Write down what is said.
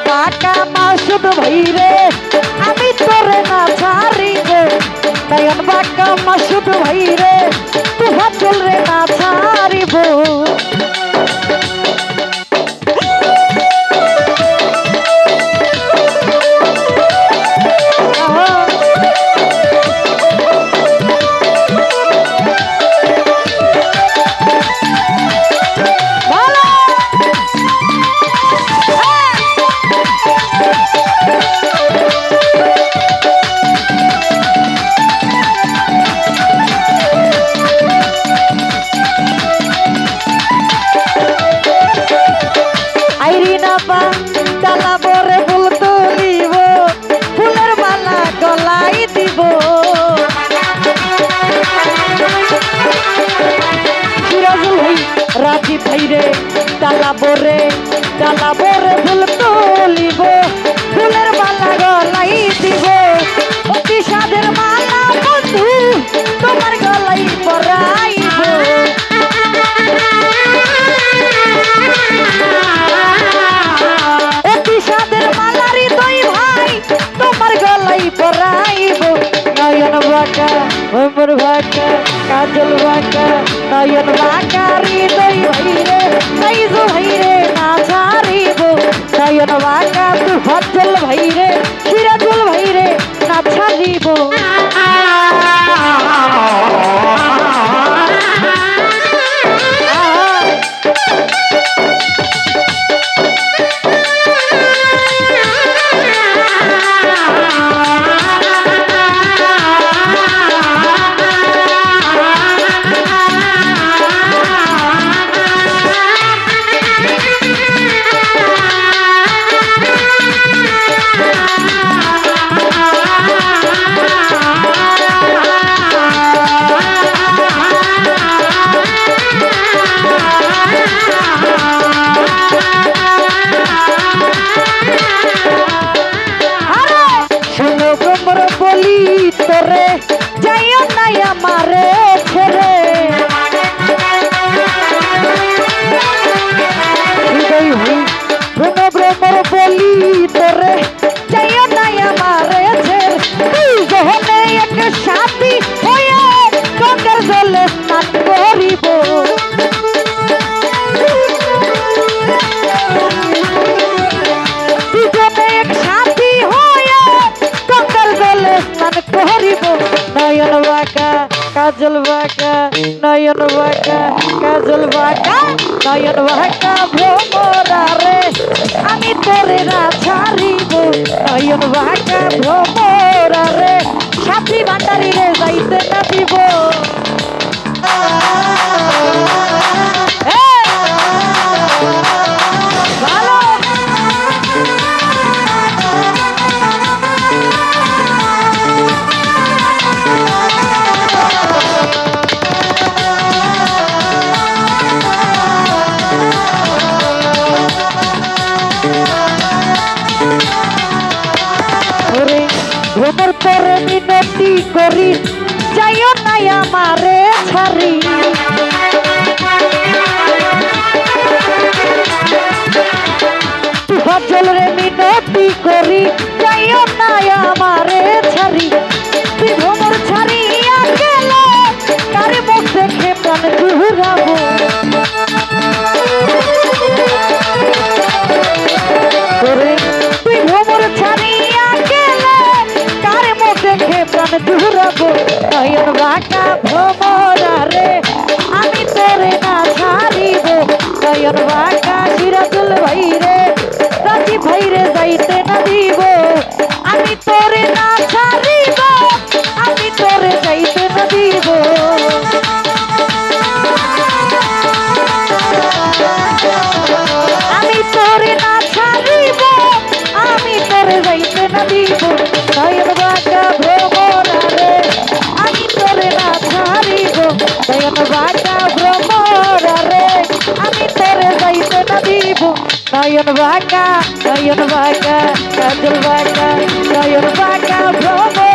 বাঁকা মাসুদ ভাইরে আমি তোরে না ছাড়ি রে নয়ন বাঁকা মাসুদ ভাইরে তুহা চল রে না ছাড়িব ডালা বরে ডালা বরে ফুল তুলিব, ফুলের মালা গলাই দিব। অতি সাদের মালা বন্ধু, তোমার গলাই পরাইব। অতি সাদের মালারি দুই ভাই, তোমার গলাই পরাইব। নয়ন বাঁকা ভ্রমর বাঁকা কাজল বাঁকা নয়ন বাঁকা হৃদয় ভাইরে সাইজু ভাইরে না ছাড়িব নয়ন বাঁকা তু ফজল ভাইরে কাজল বাঁকা নয়ন বাঁকা কাজল বাঁকা নয়ন বাঁকা ভ্রমরা রে। আমি তোরে না ছাড়িব, নয়ন বাঁকা ভ্রমরা রে। সাথী ভান্ডারি রে যাইতে না দিব। ভ্রমর পরে মিনতি করি যাইও নাই আমারে ছাড়ি। তুফাজল রে জুড়াবো নয়ন বাঁকা ভ্রমরা রে আমি তোরে না ছাড়িব নয়ন বাঁকা সিরাজুল ভাই রে রাজি ভাই রে যাইতে না দিব। আমি তোরে না ছাড়িব, আমি তোরে যাইতে না দিব। আমি তোরে না ছাড়িব, আমি তোরে যাইতে না দিব। না দিব নয়ন বাঁকা নয়ন বাঁকা কাজল বাঁকা নয়ন বাঁকা ভ্রমরা